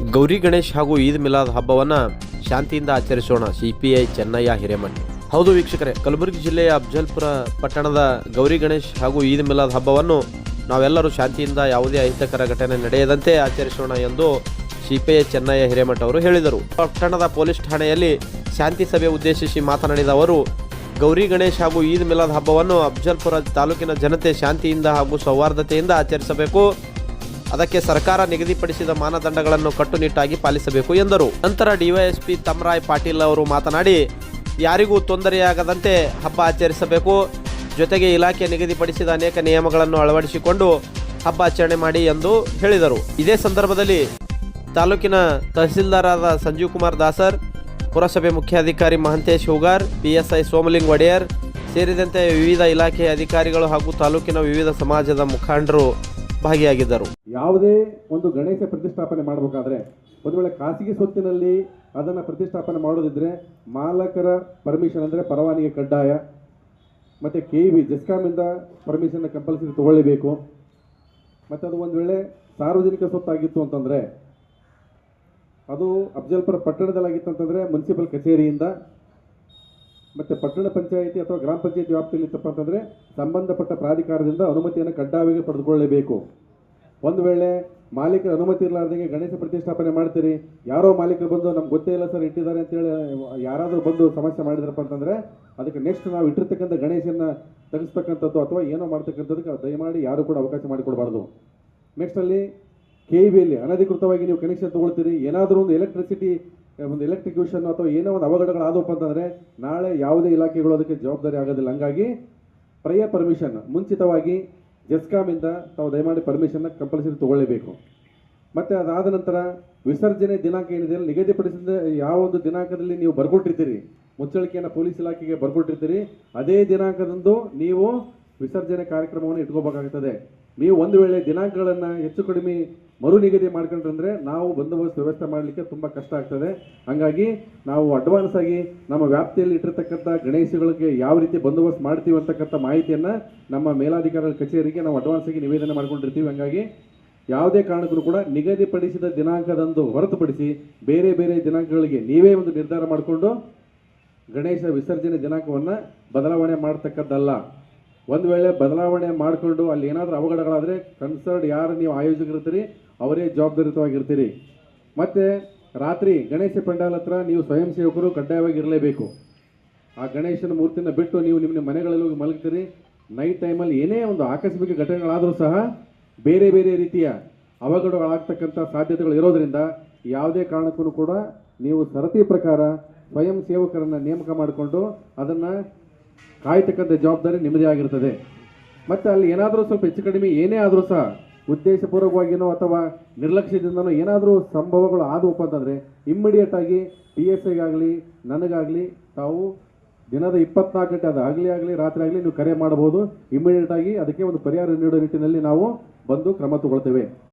ಗೌರಿ ಗಣೇಶ್ ಹಾಗೂ ಈದ್ ಮಿಲಾದ್ ಹಬ್ಬವನ್ನ ಶಾಂತಿಯಿಂದ ಆಚರಿಸೋಣ. ಸಿಪಿಐ ಚೆನ್ನಯ್ಯ ಹಿರೇಮಠ. ಹೌದು ವೀಕ್ಷಕರೇ, ಕಲಬುರಗಿ ಜಿಲ್ಲೆಯ ಅಫಜಲ್ಪುರ ಪಟ್ಟಣದ ಗೌರಿ ಗಣೇಶ್ ಹಾಗೂ ಈದ್ ಮಿಲಾದ್ ಹಬ್ಬವನ್ನು ನಾವೆಲ್ಲರೂ ಶಾಂತಿಯಿಂದ ಯಾವುದೇ ಅಹಿತಕರ ಘಟನೆ ನಡೆಯದಂತೆ ಆಚರಿಸೋಣ ಎಂದು ಸಿಪಿಐ ಚೆನ್ನಯ್ಯ ಹಿರೇಮಠ ಅವರು ಹೇಳಿದರು. ಪಟ್ಟಣದ ಪೊಲೀಸ್ ಠಾಣೆಯಲ್ಲಿ ಶಾಂತಿ ಸಭೆ ಉದ್ದೇಶಿಸಿ ಮಾತನಾಡಿದ ಅವರು, ಗೌರಿ ಗಣೇಶ್ ಹಾಗೂ ಈದ್ ಮಿಲಾದ್ ಹಬ್ಬವನ್ನು ಅಫಜಲ್ಪುರ ತಾಲೂಕಿನ ಜನತೆ ಶಾಂತಿಯಿಂದ ಹಾಗೂ ಸೌಹಾರ್ದತೆಯಿಂದ ಆಚರಿಸಬೇಕು. ಅದಕ್ಕೆ ಸರ್ಕಾರ ನಿಗದಿಪಡಿಸಿದ ಮಾನದಂಡಗಳನ್ನು ಕಟ್ಟುನಿಟ್ಟಾಗಿ ಪಾಲಿಸಬೇಕು ಎಂದರು. ನಂತರ ಡಿವೈಎಸ್ಪಿ ತಮರಾಯ್ ಪಾಟೀಲ್ ಅವರು ಮಾತನಾಡಿ, ಯಾರಿಗೂ ತೊಂದರೆಯಾಗದಂತೆ ಹಬ್ಬ ಆಚರಿಸಬೇಕು. ಜೊತೆಗೆ ಇಲಾಖೆ ನಿಗದಿಪಡಿಸಿದ ಅನೇಕ ನಿಯಮಗಳನ್ನು ಅಳವಡಿಸಿಕೊಂಡು ಹಬ್ಬ ಆಚರಣೆ ಮಾಡಿ ಎಂದು ಹೇಳಿದರು. ಇದೇ ಸಂದರ್ಭದಲ್ಲಿ ತಾಲೂಕಿನ ತಹಸೀಲ್ದಾರಾದ ಸಂಜೀವ್ ಕುಮಾರ್ ದಾಸರ್, ಪುರಸಭೆ ಮುಖ್ಯಾಧಿಕಾರಿ ಮಹಂತೇಶ್ ಹೂಗಾರ್ ಪಿಎಸ್ಐ ಸೋಮಲಿಂಗ್ ಒಡೆಯರ್ ಸೇರಿದಂತೆ ವಿವಿಧ ಇಲಾಖೆಯ ಅಧಿಕಾರಿಗಳು ಹಾಗೂ ತಾಲೂಕಿನ ವಿವಿಧ ಸಮಾಜದ ಮುಖಂಡರು ಭಾಗಿಯಾಗಿದ್ದರು. ಯಾವುದೇ ಒಂದು ಗಣೇಶ ಪ್ರತಿಷ್ಠಾಪನೆ ಮಾಡಬೇಕಾದ್ರೆ ಒಂದು ವೇಳೆ ಖಾಸಗಿ ಸ್ವತ್ತಿನಲ್ಲಿ ಅದನ್ನು ಪ್ರತಿಷ್ಠಾಪನೆ ಮಾಡೋದಿದ್ರೆ ಮಾಲಕರ ಪರ್ಮಿಷನ್ ಅಂದರೆ ಪರವಾನಿಗೆ ಕಡ್ಡಾಯ, ಮತ್ತು ಕೆ ವಿ ಜೆಸ್ಕಾಮಿಂದ ಪರ್ಮಿಷನ್ನ ಕಂಪಲ್ಸರಿ ತೊಗೊಳ್ಳಬೇಕು. ಮತ್ತು ಅದು ಒಂದು ವೇಳೆ ಸಾರ್ವಜನಿಕ ಸ್ವತ್ತಾಗಿತ್ತು ಅಂತಂದರೆ, ಅದು ಅಫಜಲ್ಪುರ ಪಟ್ಟಣದಲ್ಲಾಗಿತ್ತು ಅಂತಂದರೆ ಮುನ್ಸಿಪಲ್ ಕಚೇರಿಯಿಂದ ಮತ್ತು ಪಟ್ಟಣ ಪಂಚಾಯಿತಿ ಅಥವಾ ಗ್ರಾಮ ಪಂಚಾಯತಿ ವ್ಯಾಪ್ತಿಯಲ್ಲಿ ಇತ್ತಪ್ಪ ಅಂತಂದರೆ ಸಂಬಂಧಪಟ್ಟ ಪ್ರಾಧಿಕಾರದಿಂದ ಅನುಮತಿಯನ್ನು ಕಡ್ಡಾಯವಾಗಿ ಪಡೆದುಕೊಳ್ಳಲೇಬೇಕು ಒಂದು ವೇಳೆ ಮಾಲೀಕರ ಅನುಮತಿ ಇರಲಾರ್ದಂಗೆ ಗಣೇಶ ಪ್ರತಿಷ್ಠಾಪನೆ ಮಾಡ್ತೀರಿ, ಯಾರೋ ಮಾಲೀಕರು ಬಂದು ನಮ್ಗೆ ಗೊತ್ತೇ ಇಲ್ಲ ಸರ್ ಇಟ್ಟಿದ್ದಾರೆ ಅಂತೇಳಿ ಯಾರಾದರೂ ಬಂದು ಸಮಸ್ಯೆ ಮಾಡಿದ್ರಪ್ಪ ಅಂತಂದರೆ ಅದಕ್ಕೆ ನೆಕ್ಸ್ಟ್ ನಾವು ಇಟ್ಟಿರ್ತಕ್ಕಂಥ ಗಣೇಶನ ತೆಗೆಸ್ತಕ್ಕಂಥದ್ದು ಅಥವಾ ಏನೋ ಮಾಡ್ತಕ್ಕಂಥದ್ದಕ್ಕೆ ದಯಮಾಡಿ ಯಾರು ಕೂಡ ಅವಕಾಶ ಮಾಡಿಕೊಡಬಾರ್ದು. ನೆಕ್ಸ್ಟ್ ಅಲ್ಲಿ ಇ ಬಿಯಲ್ಲಿ ಅನಧಿಕೃತವಾಗಿ ನೀವು ಕನೆಕ್ಷನ್ ತೊಗೊಳ್ತೀರಿ, ಏನಾದರೂ ಒಂದು ಎಲೆಕ್ಟ್ರಿಸಿಟಿ ಒಂದು ಎಲೆಕ್ಟ್ರಿಕ್ಯೂಷನ್ ಅಥವಾ ಏನೋ ಒಂದು ಅವಘಡಗಳಾದವಪ್ಪ ಅಂತಂದರೆ ನಾಳೆ ಯಾವುದೇ ಇಲಾಖೆಗಳು ಅದಕ್ಕೆ ಜವಾಬ್ದಾರಿ ಆಗೋದಿಲ್ಲ. ಹಂಗಾಗಿ ಪ್ರಯರ್ ಪರ್ಮಿಷನ್ ಮುಂಚಿತವಾಗಿ ಜೆಸ್ಕಾಮಿಂದ ತಾವು ದಯಮಾಡಿ ಪರ್ಮಿಷನ್ನ ಕಂಪಲ್ಸರಿ ತೊಗೊಳ್ಳೇಬೇಕು. ಮತ್ತು ಅದಾದ ನಂತರ ವಿಸರ್ಜನೆ ದಿನಾಂಕ ಏನಿದೆ ನಿಗದಿಪಡಿಸಿದ ಯಾವ ಒಂದು ದಿನಾಂಕದಲ್ಲಿ ನೀವು ಬರ್ಕೊಟ್ಟಿರ್ತೀರಿ ಮುಚ್ಚಳಿಕೆಯನ್ನು ಪೊಲೀಸ್ ಇಲಾಖೆಗೆ ಬರ್ಕೊಟ್ಟಿರ್ತೀರಿ ಅದೇ ದಿನಾಂಕದಂದು ನೀವು ವಿಸರ್ಜನೆ ಕಾರ್ಯಕ್ರಮವನ್ನು ಇಟ್ಕೋಬೇಕಾಗ್ತದೆ. ನೀವು ಒಂದು ವೇಳೆ ದಿನಾಂಕಗಳನ್ನು ಹೆಚ್ಚು ಕಡಿಮೆ ಮರು ನಿಗದಿ ಮಾಡ್ಕೊಂಡ್ರೆ ನಾವು ಬಂದೋಬಸ್ತ್ ವ್ಯವಸ್ಥೆ ಮಾಡಲಿಕ್ಕೆ ತುಂಬ ಕಷ್ಟ ಆಗ್ತದೆ. ಹಾಗಾಗಿ ನಾವು ಅಡ್ವಾನ್ಸ್ ಆಗಿ ನಮ್ಮ ವ್ಯಾಪ್ತಿಯಲ್ಲಿ ಇಟ್ಟಿರ್ತಕ್ಕಂಥ ಗಣೇಶಗಳಿಗೆ ಯಾವ ರೀತಿ ಬಂದೋಬಸ್ತ್ ಮಾಡ್ತೀವಿ ಅಂತಕ್ಕಂಥ ಮಾಹಿತಿಯನ್ನು ನಮ್ಮ ಮೇಲಾಧಿಕಾರಿಗಳ ಕಚೇರಿಗೆ ನಾವು ಅಡ್ವಾನ್ಸ್ ಆಗಿ ನಿವೇದನೆ ಮಾಡ್ಕೊಂಡಿರ್ತೀವಿ. ಹಾಗಾಗಿ ಯಾವುದೇ ಕಾರಣಕ್ಕೂ ಕೂಡ ನಿಗದಿಪಡಿಸಿದ ದಿನಾಂಕದಂದು ಹೊರತುಪಡಿಸಿ ಬೇರೆ ಬೇರೆ ದಿನಾಂಕಗಳಿಗೆ ನೀವೇ ಒಂದು ನಿರ್ಧಾರ ಮಾಡಿಕೊಂಡು ಗಣೇಶ ವಿಸರ್ಜನೆ ದಿನಾಂಕವನ್ನು ಬದಲಾವಣೆ ಮಾಡ್ತಕ್ಕದ್ದಲ್ಲ ಒಂದು ವೇಳೆ ಬದಲಾವಣೆ ಮಾಡಿಕೊಂಡು ಅಲ್ಲಿ ಏನಾದರೂ ಅವಘಡಗಳಾದರೆ ಕನ್ಸರ್ಡ್ ಯಾರು ನೀವು ಆಯೋಜಕರಿರ್ತೀರಿ, ಅವರೇ ಜವಾಬ್ದಾರಿತವಾಗಿರ್ತೀರಿ ಮತ್ತು ರಾತ್ರಿ ಗಣೇಶ ಪೆಂಡಾಲ್ ಹತ್ರ ನೀವು ಸ್ವಯಂ ಸೇವಕರು ಕಡ್ಡಾಯವಾಗಿ ಇರಲೇಬೇಕು ಆ ಗಣೇಶನ ಮೂರ್ತಿನ ಬಿಟ್ಟು ನೀವು ನಿಮ್ಮ ನಿಮ್ಮ ಮನೆಗಳಲ್ಲಿ ಹೋಗಿ ಮಲಗ್ತೀರಿ. ನೈಟ್ ಟೈಮಲ್ಲಿ ಏನೇ ಒಂದು ಆಕಸ್ಮಿಕ ಘಟನೆಗಳಾದರೂ ಸಹ ಬೇರೆ ಬೇರೆ ರೀತಿಯ ಅವಘಡಗಳಾಗ್ತಕ್ಕಂಥ ಸಾಧ್ಯತೆಗಳು ಇರೋದರಿಂದ ಯಾವುದೇ ಕಾರಣಕ್ಕೂ ಕೂಡ ನೀವು ಸರತಿ ಪ್ರಕಾರ ಸ್ವಯಂ ಸೇವಕರನ್ನು ನೇಮಕ ಮಾಡಿಕೊಂಡು ಅದನ್ನು ಕಾಯ್ತಕ್ಕಂಥ ಜವಾಬ್ದಾರಿ ನಿಮ್ಮದೇ ಆಗಿರ್ತದೆ ಮತ್ತು ಅಲ್ಲಿ ಏನಾದರೂ ಸ್ವಲ್ಪ ಹೆಚ್ಚು ಕಡಿಮೆ ಏನೇ ಆದರೂ ಸಹ ಉದ್ದೇಶಪೂರ್ವಕವಾಗಿನೋ ಅಥವಾ ನಿರ್ಲಕ್ಷ್ಯದಿಂದನೋ ಏನಾದರೂ ಸಂಭವಗಳು ಆದವಪ್ಪ ಅಂತಂದರೆ ಇಮ್ಮಿಡಿಯೇಟ್ ಆಗಿ ಪಿ ಎಸ್ ಐಗಾಗಲಿ ನನಗಾಗಲಿ ತಾವು ದಿನದ ಇಪ್ಪತ್ನಾಲ್ಕು ಗಂಟೆ ಅದು ಆಗಲಿ ಆಗಲಿ, ರಾತ್ರಿ ಆಗಲಿ ನೀವು ಕರೆ ಮಾಡಬಹುದು. ಇಮ್ಮಿಡಿಯೇಟ್ ಆಗಿ ಅದಕ್ಕೆ ಒಂದು ಪರಿಹಾರ ನೀಡೋ ನಿಟ್ಟಿನಲ್ಲಿ ನಾವು ಬಂದು ಕ್ರಮ ತಗೊಳ್ತೇವೆ.